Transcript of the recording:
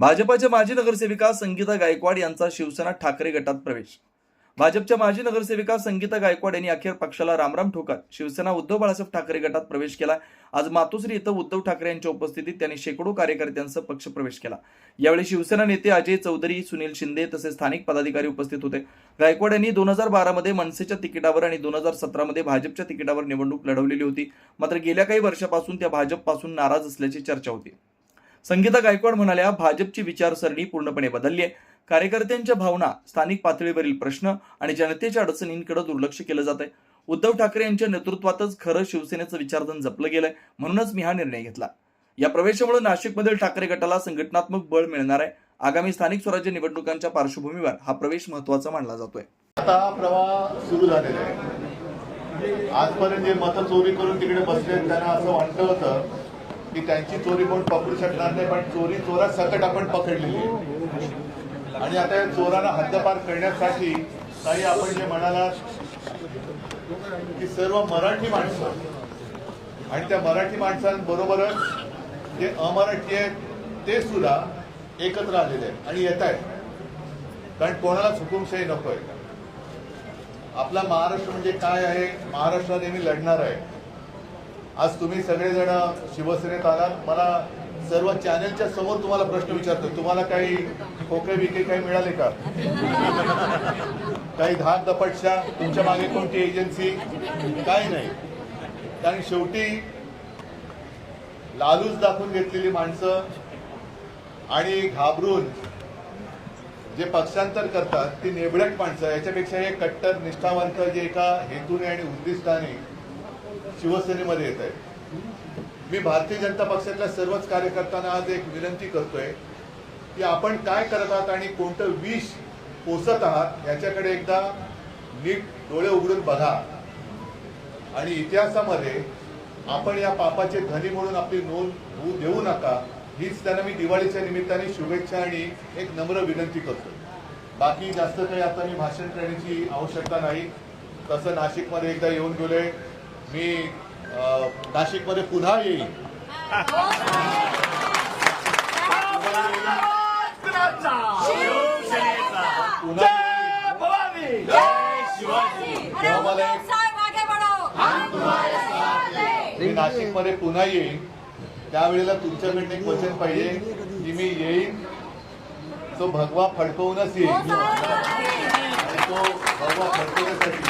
भाजपाच्या माजी नगरसेविका संगीता गायकवाड यांचा शिवसेना ठाकरे गटात प्रवेश. भाजपच्या माजी नगरसेविका संगीता गायकवाड यांनी अखेर पक्षाला रामराम ठोकत शिवसेना उद्धव बाळासाहेब ठाकरे गटात प्रवेश केला. आज मातोश्री इथं उद्धव ठाकरे यांच्या उपस्थितीत त्यांनी शेकडो कार्यकर्त्यांसह पक्ष प्रवेश केला. यावेळी शिवसेना नेते अजय चौधरी सुनील शिंदे तसेच स्थानिक पदाधिकारी उपस्थित होते. गायकवाड यांनी दोन हजार बारामध्ये मनसेच्या तिकिटावर आणि दोन हजार सतरामध्ये भाजपच्या तिकिटावर निवडणूक लढवलेली होती. मात्र गेल्या काही वर्षापासून त्या भाजपपासून नाराज असल्याची चर्चा होती. संगीता गायकवाड म्हणाल्या भाजपची विचारसरणी पूर्णपणे बदलली आहे. कार्यकर्त्यांच्या भावना स्थानिक पातळीवरील प्रश्न आणि जनतेच्या अडचणींकडे दुर्लक्ष केलं जात आहे उद्धव ठाकरे यांच्या नेतृत्वातच खरं शिवसेनेचं विचारधन जपलं गेलंय म्हणूनच मी हा निर्णय घेतला. या प्रवेशामुळे नाशिकमधील ठाकरे गटाला संघटनात्मक बळ मिळणार आहे. आगामी स्थानिक स्वराज्य निवडणुकांच्या पार्श्वभूमीवर हा प्रवेश महत्त्वाचा मानला जातोय. आता प्रवाह सुरू झालेला आहे. आजपर्यंत जे मतं चोरी करून तिकडे बसले त्यांना असं वाटलं होतं की त्यांची चोरी कोण पकडू शकणार नाही पण चोरी चोरा सकट आपण पकडलेली आहे. आणि आता या चोरांना हद्दपार करण्यासाठी काही आपण जे म्हणाला की सर्व मराठी माणसं आणि त्या मराठी माणसांबरोबरच जे अमराठी आहेत ते सुद्धा एकत्र आलेले आहेत आणि येत आहेत. कारण कोणालाच हुकुमशाही नकोय. आपला महाराष्ट्र म्हणजे काय आहे? महाराष्ट्रात नेहमी लढणार आहे. आज तुम्ही सगळेजण शिवसेनेत आलात. मला सर्व चॅनेलच्या समोर तुम्हाला प्रश्न विचारतो तुम्हाला काही खोके बिके काही मिळाले का? काही धाक दपटशा तुमच्या मागे कोणती एजन्सी काय नाही. कारण शेवटी लालूच दाखवून घेतलेली माणसं आणि घाबरून जे पक्षांतर करतात ती नेबळट माणसं याच्यापेक्षा हे कट्टर निष्ठावंत जे एका हेतूने आणि उद्दिष्टाने शिवसेनेमध्ये येत आहे मी भारतीय जनता पक्षातल्या सर्वच कार्यकर्त्यांना आज एक विनंती करतोय की आपण काय करत आहात आणि कोणतं विष पोसत आहात याच्याकडे एकदा नीट डोळे उघडून बघा. आणि इतिहासामध्ये आपण या पापाचे धनी म्हणून आपली नोंद होऊ देऊ नका हीच त्यांना मी दिवाळीच्या निमित्ताने शुभेच्छा आणि एक नम्र विनंती करतो बाकी जास्त काही आता मी भाषण करण्याची आवश्यकता नाही. तसं नाशिकमध्ये एकदा येऊन गेलोय. मी नाशिकमध्ये पुन्हा येईल. मी नाशिकमध्ये पुन्हा येईन. त्यावेळेला तुमच्याकडनं एक वचन पाहिजे की मी येईन. तो भगवा फडकवूनच येईल. आणि तो भगवा फडकवण्यासाठी